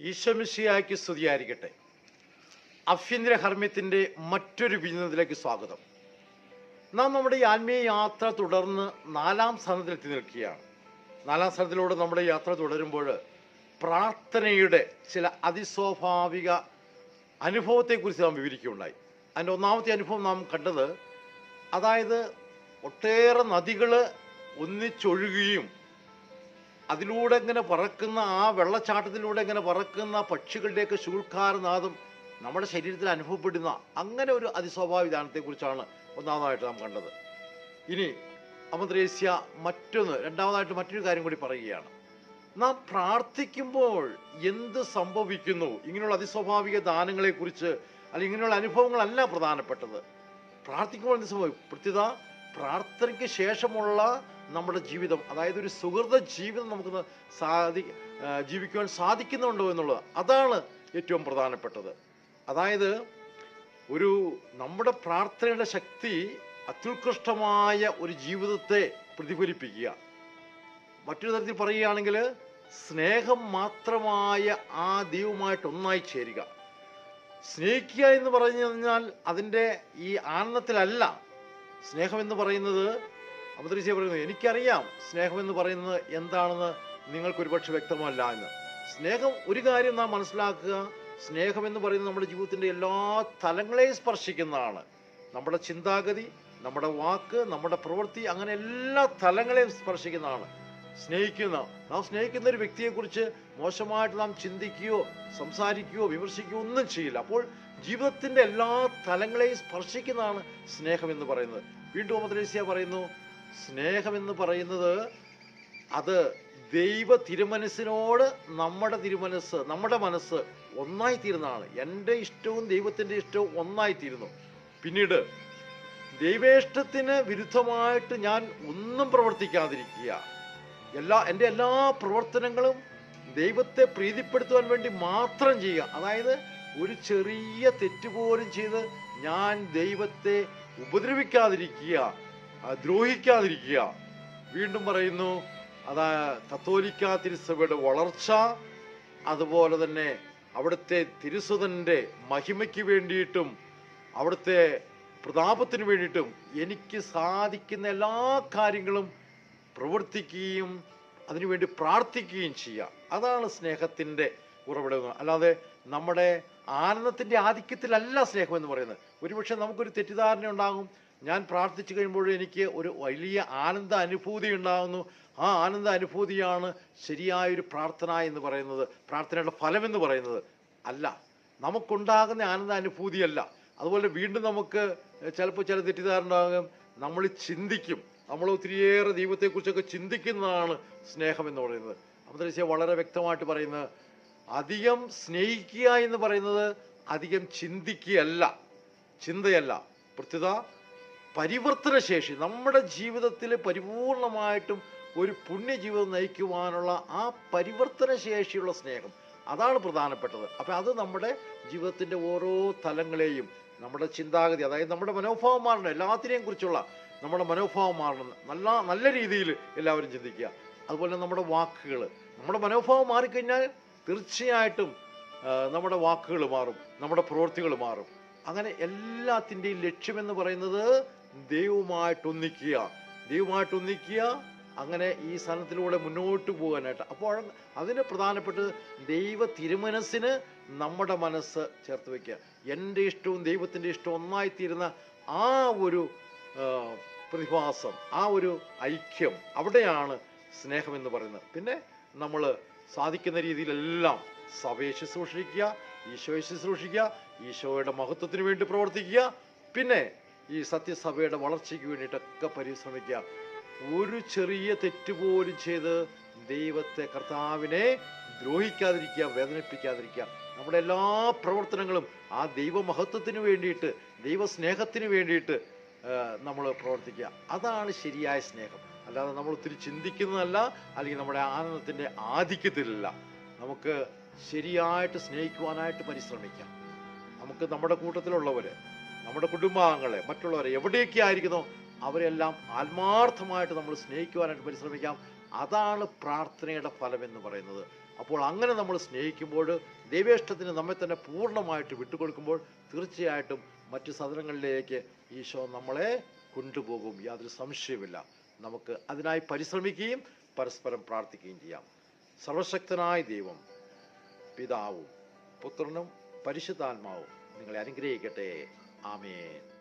ഈശ്വമിഷിയാക്കി സ്തുതിയായിരിക്കട്ടെ. അഭ്യന്തര ഹർമ്മ്യത്തിന്റെ മറ്റൊരു വിനോദത്തിലേക്ക് സ്വാഗതം. നാം നമ്മുടെ ഈ ആത്മീയ യാത്ര തുടർന്ന് നാലാം സ്ഥാനത്തിലെത്തി നിൽക്കുകയാണ്. നാലാം സ്ഥാനത്തിലൂടെ നമ്മുടെ യാത്ര തുടരുമ്പോൾ പ്രാർത്ഥനയുടെ ചില അതിസ്വാഭാവിക അനുഭവത്തെക്കുറിച്ച് നാം വിവരിക്കുകയുണ്ടായി. അതിന്റെ ഒന്നാമത്തെ അനുഭവം നാം കണ്ടത് അതായത് ഒട്ടേറെ നദികൾ ഒന്നിച്ചൊഴുകുകയും അതിലൂടെ ഇങ്ങനെ പറക്കുന്ന ആ വെള്ളച്ചാട്ടത്തിലൂടെ ഇങ്ങനെ പറക്കുന്ന പക്ഷികളുടെയൊക്കെ ശൂൾക്കാരനാദം നമ്മുടെ ശരീരത്തിൽ അനുഭവപ്പെടുന്ന അങ്ങനെ ഒരു അതിസ്വാഭാവിക കുറിച്ചാണ് ഒന്നാമതായിട്ട് നാം കണ്ടത്. ഇനി അമദ്രേസ്യ മറ്റൊന്ന് രണ്ടാമതായിട്ട് മറ്റൊരു കാര്യം കൂടി പറയുകയാണ്. നാം പ്രാർത്ഥിക്കുമ്പോൾ എന്ത് സംഭവിക്കുന്നു? ഇങ്ങനെയുള്ള അതിസ്വാഭാവിക ദാനങ്ങളെക്കുറിച്ച് അല്ലെങ്കിൽ ഇങ്ങനെയുള്ള അനുഭവങ്ങളല്ല പ്രധാനപ്പെട്ടത്. പ്രാർത്ഥിക്കുമ്പോൾ എന്ത് സംഭവിക്കും? പ്രത്യേകത പ്രാർത്ഥനയ്ക്ക് ശേഷമുള്ള നമ്മുടെ ജീവിതം അതായത് ഒരു സുഹൃത ജീവിതം നമുക്ക് സാധി ജീവിക്കുവാൻ സാധിക്കുന്നുണ്ടോ എന്നുള്ളത് അതാണ് ഏറ്റവും പ്രധാനപ്പെട്ടത്. അതായത് ഒരു നമ്മുടെ പ്രാർത്ഥനയുടെ ശക്തി അത്യുത്കൃഷ്ടമായ ഒരു ജീവിതത്തെ പ്രതിഫലിപ്പിക്കുക. മറ്റൊരു തരത്തിൽ പറയുകയാണെങ്കിൽ സ്നേഹം മാത്രമായ ആ ദൈവമായിട്ട് ഒന്നായി ചേരുക. സ്നേഹിക്കുക എന്ന് പറഞ്ഞു കഴിഞ്ഞാൽ അതിന്റെ ഈ ആനന്ദത്തിലല്ല. സ്നേഹം എന്ന് പറയുന്നത് അമൃതീശ പറയുന്നത് എനിക്കറിയാം. സ്നേഹം എന്ന് പറയുന്നത് എന്താണെന്ന് നിങ്ങൾക്ക് ഒരുപക്ഷെ വ്യക്തമല്ല എന്ന്. സ്നേഹം ഒരു കാര്യം നാം മനസ്സിലാക്കുക സ്നേഹം എന്ന് പറയുന്നത് നമ്മുടെ ജീവിതത്തിന്റെ എല്ലാ തലങ്ങളെയും സ്പർശിക്കുന്നതാണ്. നമ്മുടെ ചിന്താഗതി നമ്മുടെ വാക്ക് നമ്മുടെ പ്രവൃത്തി അങ്ങനെ എല്ലാ തലങ്ങളെയും സ്പർശിക്കുന്നതാണ്. സ്നേഹിക്കുന്ന നാം സ്നേഹിക്കുന്ന ഒരു വ്യക്തിയെക്കുറിച്ച് മോശമായിട്ട് നാം ചിന്തിക്കുകയോ സംസാരിക്കുകയോ വിമർശിക്കുകയോ ഒന്നും ചെയ്യില്ല. അപ്പോൾ ജീവിതത്തിന്റെ എല്ലാ തലങ്ങളെയും സ്പർശിക്കുന്നതാണ് സ്നേഹം എന്ന് പറയുന്നത്. വീണ്ടും അമദ്രേസ്യ പറയുന്നു സ്നേഹം എന്ന് പറയുന്നത് അത് ദൈവ തിരുമനസ്സിനോട് നമ്മുടെ തിരുമനസ് നമ്മുടെ മനസ്സ് ഒന്നായി തീരുന്നതാണ് എന്റെ ഇഷ്ടവും ദൈവത്തിന്റെ ഇഷ്ടവും ഒന്നായി തീരുന്നു പിന്നീട് ദൈവേഷ്ടത്തിന് വിരുദ്ധമായിട്ട് ഞാൻ ഒന്നും പ്രവർത്തിക്കാതിരിക്കുക. എല്ലാ എന്റെ എല്ലാ പ്രവർത്തനങ്ങളും ദൈവത്തെ പ്രീതിപ്പെടുത്തുവാൻ വേണ്ടി മാത്രം ചെയ്യുക. അതായത് ഒരു ചെറിയ തെറ്റുപോലും ചെയ്ത് ഞാൻ ദൈവത്തെ ഉപദ്രവിക്കാതിരിക്കുക ദ്രോഹിക്കാതിരിക്കുക. വീണ്ടും പറയുന്നു അതാ കത്തോലിക്ക തിരുസഭയുടെ വളർച്ച അതുപോലെ തന്നെ അവിടുത്തെ തിരുസുതന്റെ മഹിമയ്ക്ക് വേണ്ടിയിട്ടും അവിടുത്തെ പ്രതാപത്തിന് വേണ്ടിയിട്ടും എനിക്ക് സാധിക്കുന്ന എല്ലാ കാര്യങ്ങളും പ്രവർത്തിക്കുകയും അതിനുവേണ്ടി പ്രാർത്ഥിക്കുകയും ചെയ്യാം. അതാണ് സ്നേഹത്തിന്റെ ഉറവിടം അല്ലാതെ നമ്മുടെ ആനന്ദത്തിന്റെ ആധിക്യത്തിലല്ല സ്നേഹം എന്ന് പറയുന്നത്. ഒരുപക്ഷെ നമുക്കൊരു തെറ്റിദ്ധാരണ ഉണ്ടാകും ഞാൻ പ്രാർത്ഥിച്ചു കഴിയുമ്പോൾ എനിക്ക് ഒരു വലിയ ആനന്ദ അനുഭൂതി ഉണ്ടാകുന്നു. ആ ആനന്ദ അനുഭൂതിയാണ് ശരിയായൊരു പ്രാർത്ഥന എന്ന് പറയുന്നത്. പ്രാർത്ഥനയുടെ ഫലം എന്ന് പറയുന്നത്. അല്ല നമുക്കുണ്ടാകുന്ന ആനന്ദ അനുഭൂതിയല്ല. അതുപോലെ വീണ്ടും നമുക്ക് ചിലപ്പോൾ ചില തെറ്റിദ്ധാരണ ഉണ്ടാകും നമ്മൾ ചിന്തിക്കും. നമ്മൾ ഒത്തിരിയേറെ ദൈവത്തെക്കുറിച്ചൊക്കെ ചിന്തിക്കുന്നതാണ് സ്നേഹം എന്ന് പറയുന്നത്. അമദ്രസ്യ വളരെ വ്യക്തമായിട്ട് പറയുന്നത് അധികം സ്നേഹിക്കുക എന്ന് പറയുന്നത് അധികം ചിന്തിക്കുകയല്ല. ചിന്തയല്ല. പ്രത്യുത പരിവർത്തനശേഷി നമ്മുടെ ജീവിതത്തിൽ പരിപൂർണമായിട്ടും ഒരു പുണ്യജീവിതം നയിക്കുവാനുള്ള ആ പരിവർത്തന ശേഷിയുള്ള സ്നേഹം അതാണ് പ്രധാനപ്പെട്ടത്. അപ്പം അത് നമ്മുടെ ജീവിതത്തിന്റെ ഓരോ തലങ്ങളെയും നമ്മുടെ ചിന്താഗതി അതായത് നമ്മുടെ മനോഭാവം മാറണം എല്ലാത്തിനെയും കുറിച്ചുള്ള നമ്മുടെ മനോഭാവം മാറണം നല്ല നല്ല രീതിയിൽ എല്ലാവരും ചിന്തിക്കുക. അതുപോലെ നമ്മുടെ വാക്കുകൾ നമ്മുടെ മനോഭാവം മാറിക്കഴിഞ്ഞാൽ തീർച്ചയായിട്ടും നമ്മുടെ വാക്കുകൾ മാറും നമ്മുടെ പ്രവൃത്തികൾ മാറും. അങ്ങനെ എല്ലാത്തിന്റെയും ലക്ഷ്യമെന്ന് പറയുന്നത് ദൈവമായിട്ട് ഒന്നിക്കുക ദൈവമായിട്ട് ഒന്നിക്കുക അങ്ങനെ ഈ സ്ഥലത്തിലൂടെ മുന്നോട്ട് പോകാനായിട്ട്. അപ്പോൾ അതിന് പ്രധാനപ്പെട്ട ദൈവ തിരുമനസ്സിന് നമ്മുടെ മനസ്സ് ചേർത്ത് വയ്ക്കുക എന്റെ ഇഷ്ടവും ദൈവത്തിന്റെ ഇഷ്ടവും ഒന്നായിത്തീരുന്ന ആ ഒരു പ്രതിഭാസം ആ ഒരു ഐക്യം അവിടെയാണ് സ്നേഹം എന്ന് പറയുന്നത്. പിന്നെ നമ്മൾ സാധിക്കുന്ന രീതിയിലെല്ലാം സഭയെ ശുശ്രൂഷിക്കുക ഈശോയെ ശുശ്രൂഷിക്കുക ഈശോയുടെ മഹത്വത്തിന് വേണ്ടി പ്രവർത്തിക്കുക. പിന്നെ ഈ സത്യസഭയുടെ വളർച്ചയ്ക്ക് വേണ്ടിയിട്ടൊക്കെ പരിശ്രമിക്കുക. ഒരു ചെറിയ തെറ്റുപോലും ചെയ്ത് ദൈവത്തെ കർത്താവിനെ ദ്രോഹിക്കാതിരിക്കുക വേദനിപ്പിക്കാതിരിക്കുക. നമ്മുടെ എല്ലാ പ്രവർത്തനങ്ങളും ആ ദൈവമഹത്വത്തിന് വേണ്ടിയിട്ട് ദൈവസ്നേഹത്തിന് വേണ്ടിയിട്ട് നമ്മൾ പ്രവർത്തിക്കുക. അതാണ് ശരിയായ സ്നേഹം. അല്ലാതെ നമ്മൾ ഒത്തിരി ചിന്തിക്കുന്നതല്ല അല്ലെങ്കിൽ നമ്മുടെ ആനന്ദത്തിന്റെ ആധിക്യത്തിലല്ല. നമുക്ക് ശരിയായിട്ട് സ്നേഹിക്കുവാനായിട്ട് പരിശ്രമിക്കാം. നമുക്ക് നമ്മുടെ കൂട്ടത്തിലുള്ളവര് നമ്മുടെ കുടുംബാംഗങ്ങളെ മറ്റുള്ളവരെ എവിടെയൊക്കെ ആയിരിക്കുന്നോ അവരെല്ലാം ആത്മാർത്ഥമായിട്ട് നമ്മൾ സ്നേഹിക്കുവാനായിട്ട് പരിശ്രമിക്കാം. അതാണ് പ്രാർത്ഥനയുടെ ഫലം എന്ന് പറയുന്നത്. അപ്പോൾ അങ്ങനെ നമ്മൾ സ്നേഹിക്കുമ്പോൾ ദൈവേഷ്ടത്തിന് നമ്മെ തന്നെ പൂർണമായിട്ട് വിട്ടുകൊടുക്കുമ്പോൾ തീർച്ചയായിട്ടും മറ്റു സദനങ്ങളിലേക്ക് ഈശോ നമ്മളെ കൊണ്ടുപോകും. യാതൊരു സംശയമില്ല നമുക്ക് അതിനായി പരിശ്രമിക്കുകയും പരസ്പരം പ്രാർത്ഥിക്കുകയും ചെയ്യാം. സർവശക്തനായ ദൈവം പിതാവും പുത്രനും പരിശുദ്ധാത്മാവും നിങ്ങളെ അനുഗ്രഹിക്കട്ടെ. 아멘.